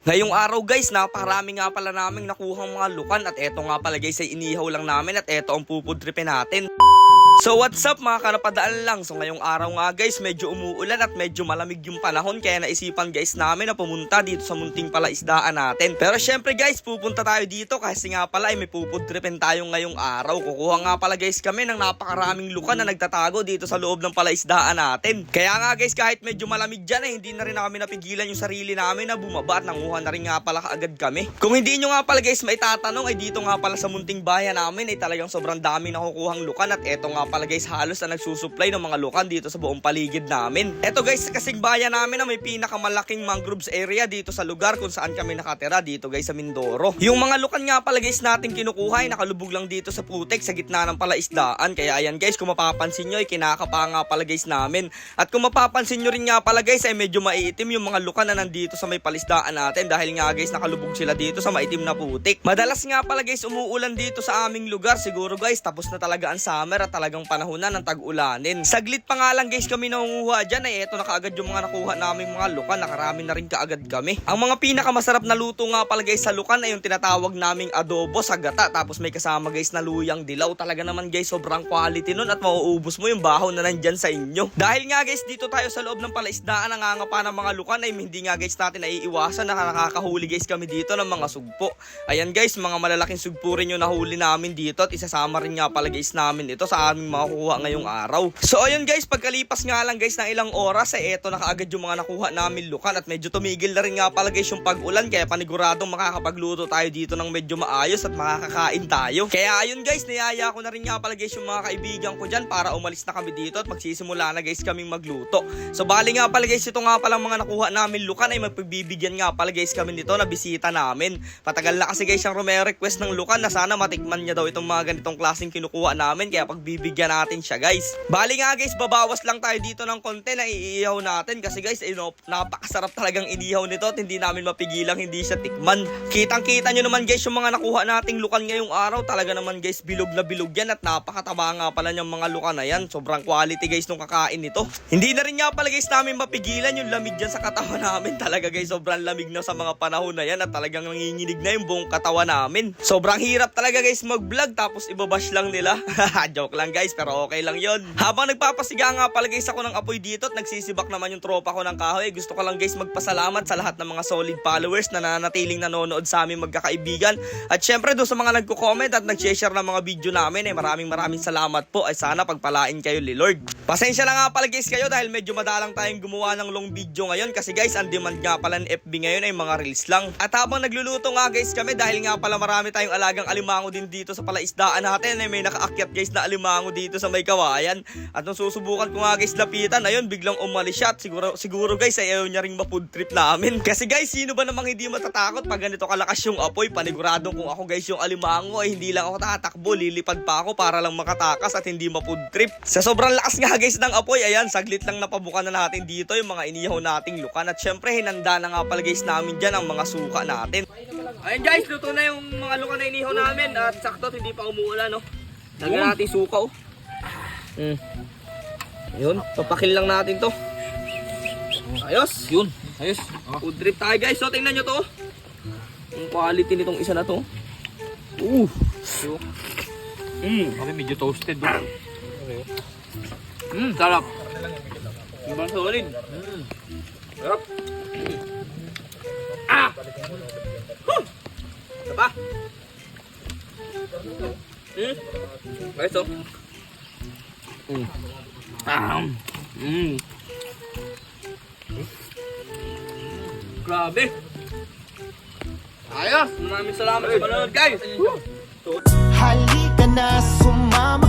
Ngayong araw guys, napakarami nga pala naming nakuhang mga lukan at eto nga pala guys ay inihaw lang namin at eto ang pupudripin natin. So what's up mga kanapadaan lang? So ngayong araw nga guys, medyo umuulan at medyo malamig yung panahon kaya naisipan guys namin na pumunta dito sa munting palaisdaan natin. Pero syempre guys, pupunta tayo dito kasi nga pala ay may pupudripin tayo ngayong araw. Kukuha nga pala guys kami ng napakaraming lukan na nagtatago dito sa loob ng palaisdaan natin. Kaya nga guys, kahit medyo malamig dyan eh, hindi na rin kami napigilan yung sarili namin na bumaba at nanguha na rin nga pala kaagad kami. Kung hindi nyo nga pala guys maitatanong ay dito nga pala sa munting bayan namin ay talagang sobrang daming nakukuhang lukan at eto nga pala guys halos na nagsusupply ng mga lukan dito sa buong paligid namin. Eto guys kasing bayan namin na may pinakamalaking mangroves area dito sa lugar kung saan kami nakatira dito guys sa Mindoro. Yung mga lukan nga pala guys natin kinukuha ay nakalubog lang dito sa putek sa gitna ng palaisdaan. Kaya ayan guys kung mapapansin nyo ay kinakapa nga pala guys namin. At kung mapapansin nyo rin nga pala guys ay medyo maiitim yung mga lukan na nandito sa may palisdaan natin dahil nga guys nakalubog sila dito sa maitim na putik. Madalas nga pala guys umuulan dito sa aming lugar siguro guys tapos na talaga ang summer at talagang panahon na ng tag-ulanin. Saglit pa nga lang guys kami nangunguha dyan ay eto na kaagad yung mga nakuha namin mga lukan nakarami na rin kaagad kami. Ang mga pinakamasarap na luto nga pala guys sa lukan ay yung tinatawag naming adobo sa gata tapos may kasama guys na luyang dilaw. Talaga naman guys sobrang quality nun at mauubos mo yung bahaw na nandyan sa inyo. Dahil nga guys dito tayo sa loob ng palaisdaan nangangapa ng mga lukan ay hindi nga guys natin naiiwasan na nakakahuli guys kami dito ng mga sugpo. Ayan guys mga malalaking sugpo rin yung nahuli namin dito at isasama rin nga pala guys namin ito sa aming makukuha ngayong araw. So ayun guys pagkalipas nga lang guys ng ilang oras ay eto na kaagad yung mga nakuha namin lukan at medyo tumigil na rin nga pala guys yung pag-ulan kaya paniguradong makakapagluto tayo dito ng medyo maayos at makakakain tayo. Kaya ayun guys niyaya ko na rin nga pala guys yung mga kaibigan ko dyan para umalis na kami dito at magsisimula na guys kaming magluto. So bali nga pala guys ito nga pala mga nakuha namin lukan ay magpagbibigyan nga pala guys kami nito na bisita namin. Patagal na kasi guys yung request ng lukan na sana matikman niya daw itong mga ganitong klaseng kinukuha namin kaya pagbibigyan natin siya guys. Bali nga guys babawas lang tayo dito ng konti na iihaw natin kasi guys eh, no, napakasarap talagang inihaw nito at hindi namin mapigilang hindi siya tikman. Kitang kita nyo naman guys yung mga nakuha nating lukan ngayong araw talaga naman guys bilog na bilog yan at napakataba nga pala yung mga lukan na yan. Sobrang quality guys nung kakain nito. Hindi na rin nga pala guys namin mapigilan yung lamig dyan sa katawan namin. Talaga guys sobrang lamig na sa mga panahon na yan at talagang nanginginig na yung buong katawan namin. Sobrang hirap talaga guys mag-vlog tapos ibabash lang nila. Joke lang guys pero okay lang yon. Habang nagpapasiga nga pala guys ako ng apoy dito at nagsisibak naman yung tropa ko ng kahoy. Gusto ko lang guys magpasalamat sa lahat ng mga solid followers na nanatiling nanonood sa amin magkakaibigan. At syempre doon sa mga nagko-comment at nag-share ng mga video namin eh maraming maraming salamat po. Ay sana pagpalain kayo ni Lord. Pasensya na nga pala guys kayo dahil medyo madalang tayong gumawa ng long video ngayon kasi guys ang demand nga pala ng FB ngayon ay mga reels lang. At habang nagluluto nga guys kami dahil nga pala marami tayong alagang alimango din dito sa palaisdaan natin ay may nakaakyat guys na alimango dito sa may kawayan. At nung susubukan ko nga guys lapitan, ayun biglang umalis siya at siguro, siguro guys ay ayaw niya ring ma-food trip namin. Kasi guys, sino ba namang hindi matatakot pag ganito kalakas yung apoy? Paniguradong kung ako guys yung alimango ay hindi lang ako tatakbo, lilipad pa ako para lang makatakas at hindi ma-food trip. Sa sobrang lakas nga guys ng apoy, ayan, saglit lang napabukan na natin dito yung mga inihaw nating lukan. At syempre, hinanda na nga pala guys namin dyan ang mga suka natin. Ayun guys, luto na yung mga lukan na inihaw namin at sakto hindi pa umuulan no. Lagyan natin suka oh. Mm. Yun, papakil lang natin to. Ayos. Yun, ayos. Food trip tayo guys. So tingnan nyo to. Ang quality nitong isa na to. Uh. Mm, okay, medyo toasted doon. Mm, sarap. Ibang solid. Sarap. Ah! Huh! Diba? Hmm? Guys, oh. Mm. Ah. Mm. Grabe. Ayos. Maraming salamat sa panonood guys. Halika na sumama